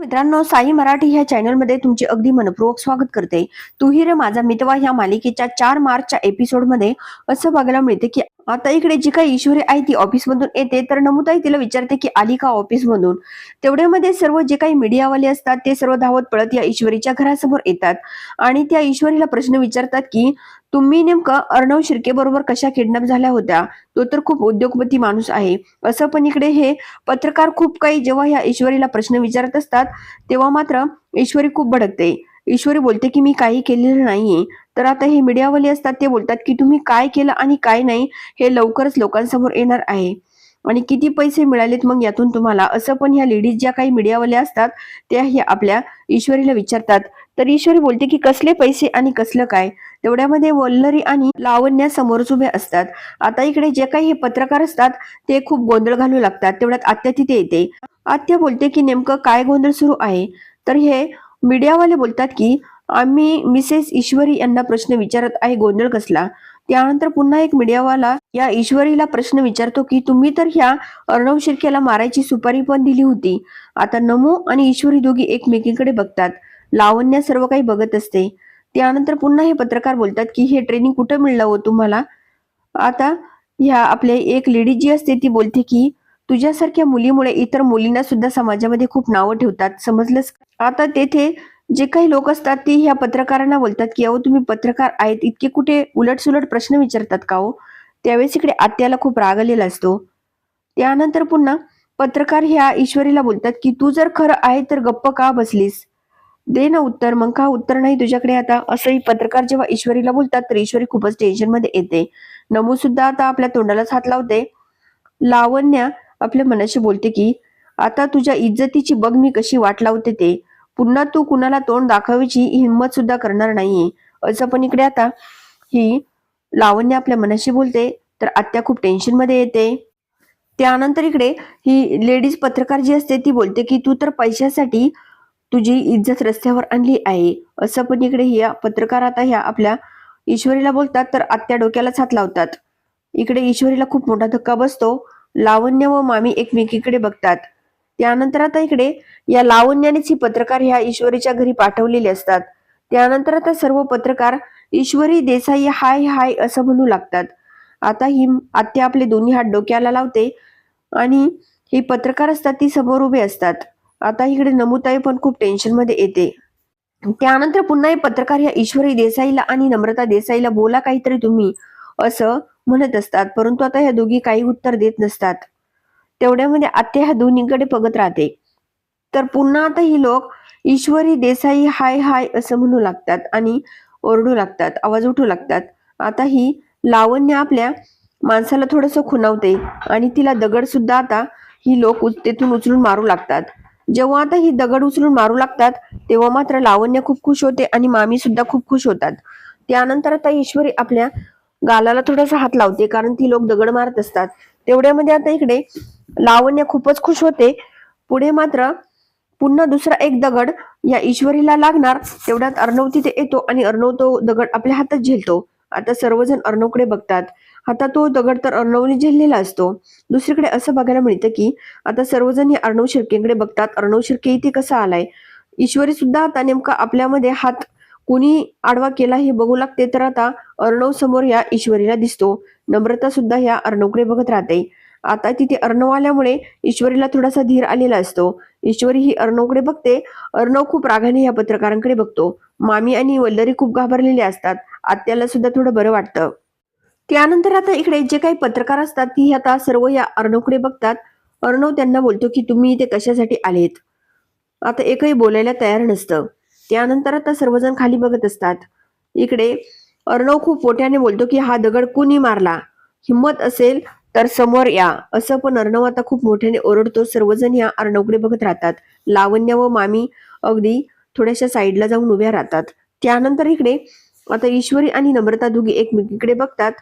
मित्रांनो साई मराठी ह्या चॅनलमध्ये तुमचे अगदी मनपूर्वक स्वागत करते. तुहिर रे माझा मितवा ह्या मालिकेच्या चार मार्चच्या एपिसोडमध्ये असं बघायला मिळते की आता इकडे जी काही ईश्वरी आहे ती ऑफिसमधून येते तर नमुताई तिला विचारते की आली का ऑफिसमधून? तेवढ्यामध्ये सर्व जे काही मीडियावाले असतात ते सर्व धावत पळत या ईश्वरीच्या घरासमोर येतात. आणि त्या ईश्वरीला प्रश्न विचारतात की तुम्ही नेमकं अर्णव शिर्के बरोबर कशा किडनॅप झाल्या होत्या? तो तर खूप उद्योगपती माणूस आहे. असं पण इकडे हे पत्रकार खूप काही जेव्हा ह्या ईश्वरीला प्रश्न विचारत असतात तेव्हा मात्र ईश्वरी खूप भडकते. ईश्वरी बोलते की मी काही केलेलं नाहीये. तर आता हे मीडियावाले असतात ते बोलतात की तुम्ही काय केलं आणि काय नाही हे लवकरच लोकांसमोर येणार आहे. आणि किती पैसे मिळालेत मग यातून तुम्हाला? असं पण ह्या लेडीज ज्या काही मीडियावाल्या असतात त्या हे आपल्या ईश्वरीला विचारतात. तर ईश्वरी बोलते की कसले पैसे आणि कसलं काय? तेवढ्यामध्ये वल्लरी आणि लावण्या समोरच उभे असतात. आता इकडे जे काही हे पत्रकार असतात ते खूप गोंधळ घालू लागतात. तेवढ्यात आत्या तिथे येते. आत्या बोलते की नेमकं काय गोंधळ सुरू आहे? तर हे मीडियावाले बोलतात की आम्ही मिसेस ईश्वरी यांना प्रश्न विचारत आहे गोंधळ कसला? त्यानंतर पुन्हा एक मीडियावाला या ईश्वरीला प्रश्न विचारतो की तुम्ही तर ह्या अर्णव शिर्केला मारायची सुपारी पण दिली होती. आता नमो आणि ईश्वरी दोघी एकमेकींकडे बघतात. लावण्या सर्व काही बघत असते. त्यानंतर पुन्हा हे पत्रकार बोलतात की हे ट्रेनिंग कुठं मिळलं हो तुम्हाला? आता ह्या आपल्या एक लेडी जी असते ती बोलते की तुझ्यासारख्या मुलीमुळे इतर मुलींना सुद्धा समाजामध्ये खूप नावं ठेवतात. समजलंस आता तेथे जे काही लोक असतात ते ह्या पत्रकारांना बोलतात की अहो तुम्ही पत्रकार आहेत इतके कुठे उलटसुलट प्रश्न विचारतात का हो? त्यावेळेस इकडे आत्याला खूप राग आलेला असतो. त्यानंतर पुन्हा पत्रकार ह्या ईश्वरीला बोलतात की तू जर खरं आहे तर गप्प का बसलीस? दे ना उत्तर मग का उत्तर नाही तुझ्याकडे आता? असंही पत्रकार जेव्हा ईश्वरीला बोलतात तर ईश्वरी खूपच टेन्शनमध्ये येते. नमू सुद्धा आता आपल्या तोंडालाच हात लावते. लावण्या आपल्या मनाशी बोलते की आता तुझ्या इज्जतीची बघ मी कशी वाट लावते ते. पुन्हा तू कुणाला तोंड दाखवायची हिंमत सुद्धा करणार नाहीये. असं पण इकडे आता ही लावण्य आपल्या मनाशी बोलते तर आत्या खूप टेन्शनमध्ये येते. त्यानंतर इकडे ही लेडीज पत्रकार जी असते ती बोलते की तू तर पैशासाठी तुझी इज्जत रस्त्यावर आणली आहे. असं पण इकडे ह्या पत्रकार आता ह्या आपल्या ईश्वरीला बोलतात तर आत्या डोक्यालाच हात लावतात. इकडे ईश्वरीला खूप मोठा धक्का बसतो. लावण्य व मामी एकमेकीकडे बघतात. त्यानंतर आता इकडे या लावण्यानेच ही पत्रकार ह्या ईश्वरीच्या घरी पाठवलेले असतात. त्यानंतर आता सर्व पत्रकार ईश्वरी देसाई हाय हाय असं म्हणू लागतात. आता ही आत्या आपले दोन्ही हात डोक्याला लावते आणि ही पत्रकार असतात ती समोर उभे असतात. आता इकडे नमुताई पण खूप टेन्शनमध्ये येते. त्यानंतर पुन्हा हे पत्रकार या ईश्वरी देसाईला आणि नम्रता देसाईला बोला काहीतरी तुम्ही असं म्हणत असतात. परंतु आता ह्या दोघी काही उत्तर देत नसतात. तेवढ्यामध्ये म्हणजे आत्या ह्या दोन्हीकडे बघत राहते. तर पुन्हा आता ही लोक ईश्वरी देसाई हाय हाय असं म्हणू लागतात आणि ओरडू लागतात आवाज उठू लागतात. आता ही लावण्य आपल्या माणसाला थोडस खुणावते आणि तिला दगड सुद्धा आता ही लोक तेथून उचलून मारू लागतात. जेव्हा आता ही दगड उचलून मारू लागतात तेव्हा मात्र लावण्य खूप खुश होते आणि मामी सुद्धा खूप खुश होतात. त्यानंतर आता ईश्वरी आपल्या गालाला थोडासा हात लावते कारण ती लोक दगड मारत असतात. तेवढ्यामध्ये आता इकडे लावण्य खूपच खुश होते. पुढे मात्र पुन्हा दुसरा एक दगड या ईश्वरीला लागणार तेवढ्यात अर्णव तिथे येतो आणि अर्णव तो दगड आपल्या हातात झेलतो. आता सर्वजण अर्णवकडे बघतात. आता तो दगड तर अर्णवने झेललेला असतो. दुसरीकडे असं बघायला मिळतं की आता सर्वजण हे अर्णव शिर्केकडे बघतात. अर्णव शिर्के इथे कसा आलाय? ईश्वरी सुद्धा आता नेमका आपल्यामध्ये हात कोणी आडवा केला हे बघू लागते तर आता अर्णव समोर या ईश्वरीला दिसतो. नम्रता सुद्धा या अर्णवकडे बघत राहते. आता तिथे अर्णव आल्यामुळे ईश्वरीला थोडासा धीर आलेला असतो. ईश्वरी ही अर्णवकडे बघते. अर्णव खूप रागाने या पत्रकारांकडे बघतो. मामी आणि वल्लरी खूप घाबरलेले असतात. आत्याला सुद्धा थोडं बरं वाटतं. त्यानंतर आता इकडे जे काही पत्रकार असतात ती आता सर्व या अर्णवकडे बघतात. अर्णव त्यांना बोलतो की तुम्ही इथे कशासाठी आलेत? आता एकही बोलायला तयार नसतं. त्यानंतर आता सर्वजण खाली बघत असतात. इकडे अर्णव खूप मोठ्याने बोलतो की हा दगड कुणी मारला? हिंमत असेल तर समोर या. असं पण अर्णव आता खूप मोठ्याने ओरडतो. सर्वजण या अर्णवकडे बघत राहतात. लावण्य व मामी अगदी थोड्याशा साईडला जाऊन उभ्या राहतात. त्यानंतर इकडे आता ईश्वरी आणि नम्रता दोघी एकमेकीकडे बघतात.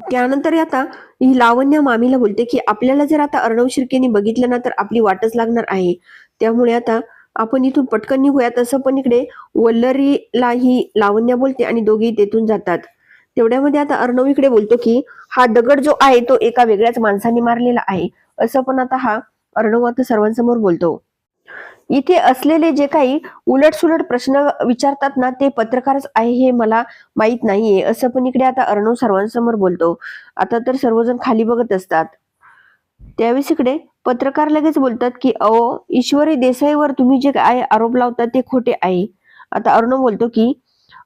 त्यानंतर आता ही लावण्य मामीला बोलते की आपल्याला जर आता अर्णव शिर्केने बघितलं ना तर आपली वाटच लागणार आहे. त्यामुळे आता आपण इथून पटकन निघूयात असं पण इकडे वल्लरीला ही लावण्य बोलते आणि दोघी तेथून जातात. तेवढ्यामध्ये आता अर्णव इकडे बोलतो की हा दगड जो आहे तो एका वेगळ्याच माणसाने मारलेला आहे. असं पण आता हा अर्णव आता सर्वांसमोर बोलतो. इथे असलेले जे काही उलटसुलट प्रश्न विचारतात ना ते पत्रकारच आहे हे मला माहीत नाहीये. असं पण इकडे आता अर्णव सर्वांसमोर बोलतो. आता तर सर्वजण खाली बघत असतात. त्यावेळेस इकडे पत्रकार लगेच बोलतात की अहो ईश्वरी देसाईवर तुम्ही जे काय आरोप लावतात ते खोटे आहे. आता अर्णव बोलतो की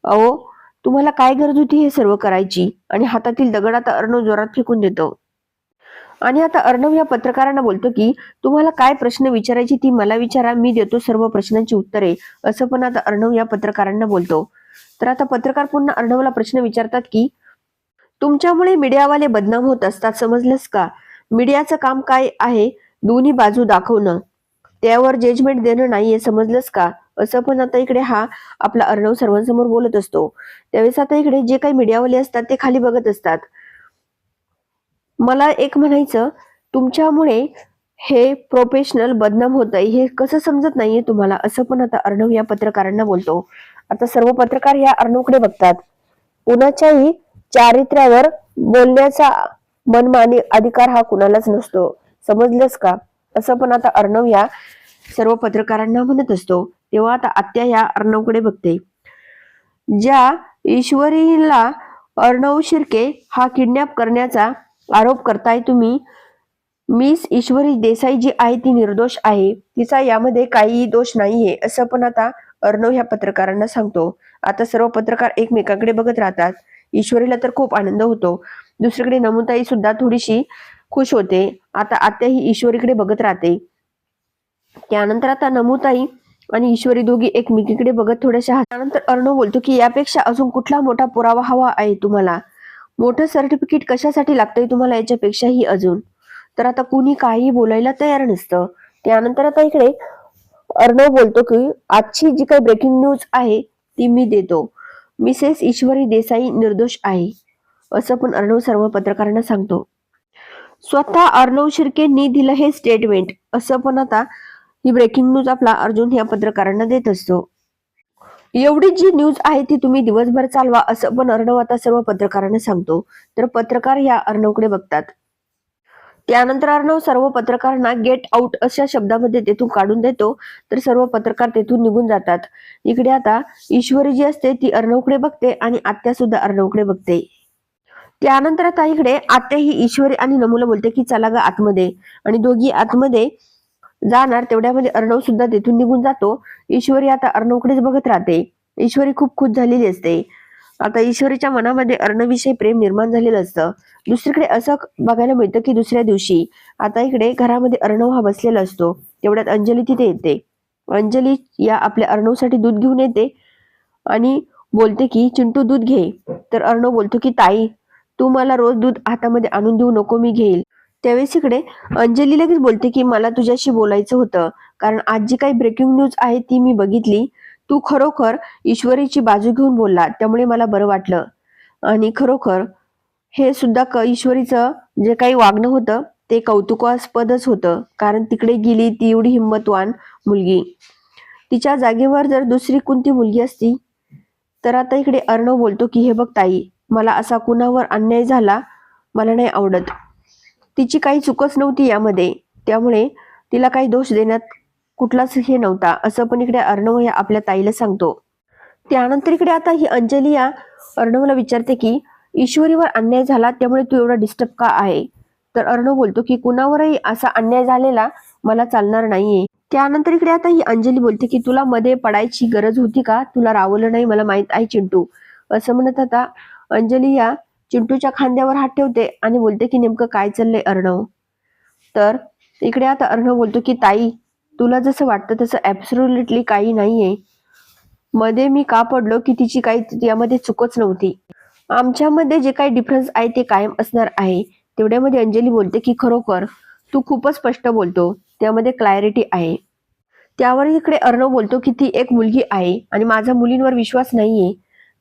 अहो तुम्हाला काय गरज होती हे सर्व करायची? आणि हातातील दगड आता अर्णव जोरात फेकून देतो. आणि आता अर्णव या पत्रकारांना बोलतो की तुम्हाला काय प्रश्न विचारायची ती मला विचारा मी देतो सर्व प्रश्नांची उत्तरे. असं पण आता अर्णव या पत्रकारांना बोलतो. तर आता पत्रकार पुन्हा अर्णवला प्रश्न विचारतात की तुमच्यामुळे मीडियावाले बदनाम होत असतात समजलंस का? मीडियाचं काम काय आहे? दोन्ही बाजू दाखवणं. त्यावर जजमेंट देणं नाहीये समजलंस का? असं पण आता इकडे हा आपला अर्णव सर्वांसमोर बोलत असतो. त्यावेळेस आता इकडे जे काही मीडियावाले असतात ते खाली बघत असतात. मला एक म्हणायचं तुमच्यामुळे हे प्रोफेशनल बदनाम होत आहे हे कसं समजत नाहीये तुम्हाला? असं पण आता अर्णव या पत्रकारांना बोलतो. आता सर्व पत्रकार या अर्णवकडे बघतात. कुणाच्याही चारित्र्यावर बोलण्याचा मनमानी अधिकार हा कुणालाच नसतो. समजलंच का? असं पण आता अर्णव या सर्व पत्रकारांना म्हणत असतो. तेव्हा आता आत्या ह्या अर्णवकडे बघते. ज्या ईश्वरीला अर्णव शिर्के हा किडनॅप करण्याचा आरोप करताय तुम्ही मिस ईश्वरी देसाई जी आहे ती निर्दोष आहे. तिचा यामध्ये काही दोष नाहीये असं पण आता अर्णव ह्या पत्रकारांना सांगतो. आता सर्व पत्रकार एकमेकांकडे बघत राहतात. ईश्वरीला तर खूप आनंद होतो. दुसरीकडे नमुताई सुद्धा थोडीशी खुश होते. आता आत्या ही ईश्वरीकडे बघत राहते. त्यानंतर आता नमुताई आणि ईश्वरी दोघी एकमेकीकडे बघत थोड्याशा त्यानंतर अर्णव बोलतो की यापेक्षा अजून कुठला मोठा पुरावा हवा आहे तुम्हाला? मोठं सर्टिफिकेट कशासाठी लागतंय तुम्हाला याच्यापेक्षाही अजून? तर आता कुणी काही बोलायला तयार नसतं. त्यानंतर आता इकडे अर्णव बोलतो की आजची जी काही ब्रेकिंग न्यूज आहे ती मी देतो. मिसेस ईश्वरी देसाई निर्दोष आहे. असं पण अर्णव सर्व पत्रकारांना सांगतो. स्वतः अर्णव शिर्केंनी दिलं हे स्टेटमेंट असं पण आता ही ब्रेकिंग न्यूज आपला अर्जुन या पत्रकारांना देत असतो. एवढी जी न्यूज आहे ती तुम्ही दिवसभर चालवा असं पण अर्णव आता सर्व पत्रकारांना सांगतो. तर पत्रकार या अर्णवकडे बघतात. त्यानंतर अर्णव सर्व पत्रकारांना गेट आउट अशा शब्दामध्ये तेथून काढून देतो. तर सर्व पत्रकार तेथून निघून जातात. इकडे आता ईश्वरी जी असते ती अर्णवकडे बघते आणि आत्या सुद्धा अर्णवकडे बघते. त्यानंतर आता इकडे आत्या ही ईश्वरी आणि नमुला बोलते की चला ग आतमध्ये. आणि दोघी आतमध्ये जाणार तेवढ्यामध्ये अर्णव सुद्धा तेथून निघून जातो. ईश्वरी आता अर्णवकडेच बघत राहते. ईश्वरी खूप खुश झालेली असते. आता ईश्वरीच्या मनामध्ये अर्णविषयी प्रेम निर्माण झालेलं असतं. दुसरीकडे असं बघायला मिळतं की दुसऱ्या दिवशी आता इकडे घरामध्ये अर्णव हा बसलेला असतो. तेवढ्यात अंजली तिथे येते. अंजली या आपल्या अर्णवसाठी दूध घेऊन येते आणि बोलते की चिंटू दूध घे. तर अर्णव बोलतो की ताई तू मला रोज दूध हातामध्ये आणून देऊ नको मी घेईल. त्यावेळेस इकडे अंजली लगेच बोलते की मला तुझ्याशी बोलायचं होतं. कारण आज जी काही ब्रेकिंग न्यूज आहे ती मी बघितली. तू खरोखर ईश्वरीची बाजू घेऊन बोलला. त्यामुळे मला बरं वाटलं. आणि खरोखर हे सुद्धा क ईश्वरीचं जे काही वागणं होतं ते कौतुकास्पदच होतं. कारण तिकडे गेली ती एवढी हिंमतवान मुलगी. तिच्या जागेवर जर दुसरी कोणती मुलगी असती तर आता इकडे अर्णव बोलतो की हे बघ ताई मला असा कुणावर अन्याय झाला मला नाही आवडत. तिची काही चुकच नव्हती यामध्ये. त्यामुळे तिला काही दोष देण्यात कुठलाच हे नव्हता असं पण इकडे अर्णव हे आपल्या ताईला सांगतो. त्यानंतर इकडे आता ही अंजली या अर्णवला विचारते की ईश्वरीवर अन्याय झाला त्यामुळे तू एवढा डिस्टर्ब का आहे? तर अर्णव बोलतो की कुणावरही असा अन्याय झालेला मला चालणार नाहीये. त्यानंतर इकडे आता ही अंजली बोलते की तुला मध्ये पडायची गरज होती का? तुला रावलं नाही मला माहीत आहे चिंटू. असं म्हणत आता अंजली या चिंटूच्या खांद्यावर हात ठेवते आणि बोलते की नेमकं काय चाललंय अर्णव? तर इकडे आता अर्णव बोलतो की ताई तुला जसं वाटतं तसं ऍब्सोल्युटली काही नाहीये. मध्ये मी का पडलो की तिची काही यामध्ये चुकच नव्हती. आमच्यामध्ये जे काही डिफरन्स आहे ते कायम असणार आहे. तेवढ्यामध्ये अंजली बोलते की खरोखर तू खूपच स्पष्ट बोलतो. त्यामध्ये क्लॅरिटी आहे. त्यावर इकडे अर्णव बोलतो की ती एक मुलगी आहे आणि माझा मुलींवर विश्वास नाहीये.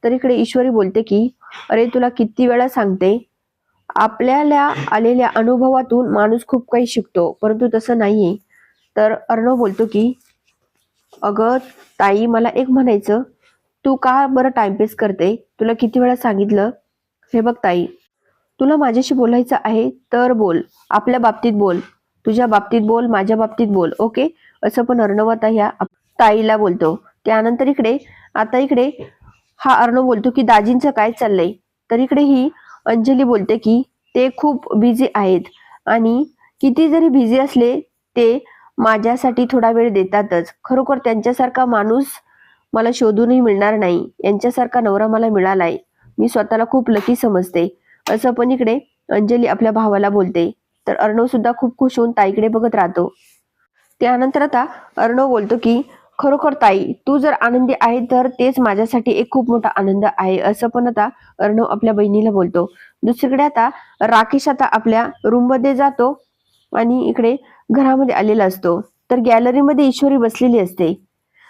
तर इकडे ईश्वरी बोलते की अरे तुला किती वेळा सांगते आपल्याला आलेल्या अनुभवातून माणूस खूप काही शिकतो परंतु तसं नाहीये. तर अर्णव बोलतो की अगं ताई मला एक म्हणायचं तू का बरं टाइमपास करते? तुला किती वेळा सांगितलं? हे बघ ताई तुला माझ्याशी बोलायचं आहे तर बोल आपल्या बाबतीत बोल तुझ्या बाबतीत बोल माझ्या बाबतीत बोल ओके? असं पण अर्णव आता ह्या ताईला बोलतो. त्यानंतर इकडे आता इकडे हा अर्णव बोलतो की दाजींचं काय चाललंय? तर इकडे ही अंजली बोलते की ते खूप बिझी आहेत. आणि किती जरी बिझी असले ते माझ्यासाठी थोडा वेळ देतातच. खरोखर त्यांच्यासारखा माणूस मला शोधूनही मिळणार नाही. यांच्यासारखा नवरा मला मिळालाय. मी स्वतःला खूप लकी समजते. असं पण इकडे अंजली आपल्या भावाला बोलते. तर अर्णव सुद्धा खूप खुश होऊन ताईकडे बघत राहतो. त्यानंतर आता अर्णव बोलतो की खरोखर ताई तू जर आनंदी आहे तर तेच माझ्यासाठी एक खूप मोठा आनंद आहे असं पण आता अर्णव आपल्या बहिणीला बोलतो. दुसरीकडे आता राकेश आता आपल्या रूममध्ये जातो आणि इकडे घरामध्ये आलेला असतो. तर गॅलरीमध्ये ईश्वरी बसलेली असते.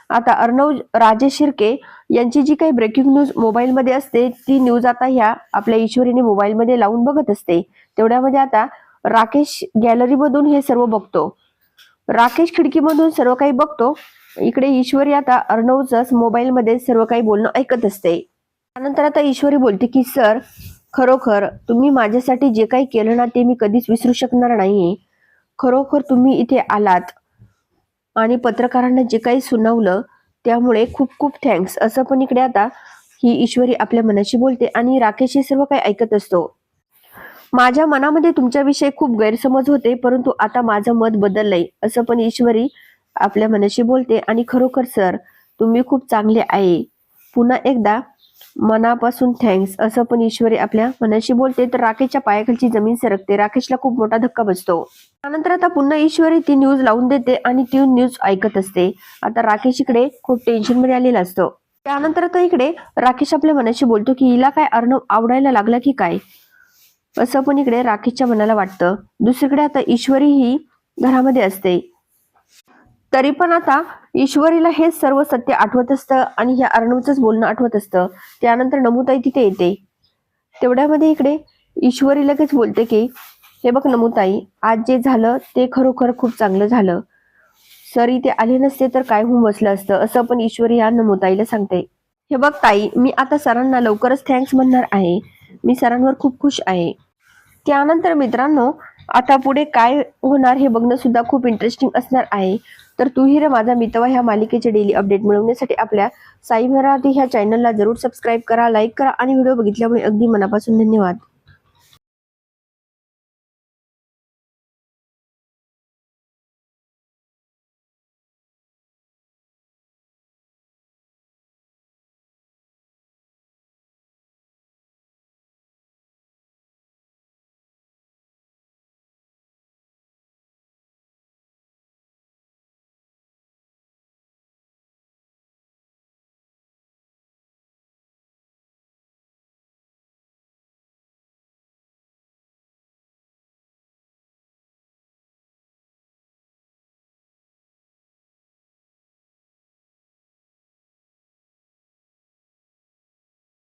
आता अर्णव राजेश शिर्के यांची जी काही ब्रेकिंग न्यूज मोबाईलमध्ये असते ती न्यूज आता ह्या आपल्या ईश्वरीने मोबाईलमध्ये लावून बघत असते. तेवढ्यामध्ये आता राकेश गॅलरीमधून हे सर्व बघतो. राकेश खिडकीमधून सर्व काही बघतो. इकडे ईश्वरी आता अर्णवच मोबाईलमध्ये सर्व काही बोलणं ऐकत असते. त्यानंतर आता ईश्वरी बोलते की सर खरोखर तुम्ही माझ्यासाठी जे काही केलं ना ते मी कधीच विसरू शकणार नाहीये. खरोखर तुम्ही इथे आलात आणि पत्रकारांना जे काही सुनावलं त्यामुळे खूप खूप थँक्स. असं पण इकडे आता ही ईश्वरी आपल्या मनाशी बोलते आणि राकेश हे सर्व काही ऐकत असतो. माझ्या मनामध्ये तुमच्याविषयी खूप गैरसमज होते परंतु आता माझं मत बदललंय असं पण ईश्वरी आपल्या मनाशी बोलते आणि खरोखर सर तुम्ही खूप चांगले आहे. पुन्हा एकदा मनापासून थँक्स असं पण ईश्वरी आपल्या मनाशी बोलते. तर राकेशच्या पायाखालची जमीन सरकते. राकेशला खूप मोठा धक्का बसतो. त्यानंतर आता पुन्हा ईश्वरी ती न्यूज लावून देते आणि ती न्यूज ऐकत असते. आता राकेश इकडे खूप टेन्शनमध्ये आलेला असतो. त्यानंतर आता इकडे राकेश आपल्या मनाशी बोलतो की हिला काय अर्णव आवडायला लागला की काय? असं पण इकडे राकेशच्या मनाला वाटतं. दुसरीकडे आता ईश्वरी ही घरामध्ये असते. तरी पण आता ईश्वरीला हे सर्व सत्य आठवत असतं आणि ह्या अर्णवचंच बोलणं आठवत असतं. त्यानंतर नमुताई तिथे येते. तेवढ्यामध्ये इकडे ईश्वरी लगेच बोलते की हे बघ नमुताई आज जे झालं ते खरोखर खूप चांगलं झालं. सर इथे आले नसते तर काय होऊन बसलं असतं? असं पण ईश्वरी या नमुताईला सांगते. हे बघ ताई मी आता सरांना लवकरच थँक्स म्हणणार आहे. मी सरांवर खूप खुश आहे. त्यानंतर मित्रांनो आता पुढे काय होणार हे बघणं सुद्धा खूप इंटरेस्टिंग असणार आहे. तर तूही रे माझा मितवा ह्या मालिकेचे डेली अपडेट मिळवण्यासाठी आपल्या साई मराठी ह्या चॅनलला जरूर सबस्क्राईब करा लाईक करा आणि व्हिडिओ बघितल्यामुळे अगदी मनापासून धन्यवाद.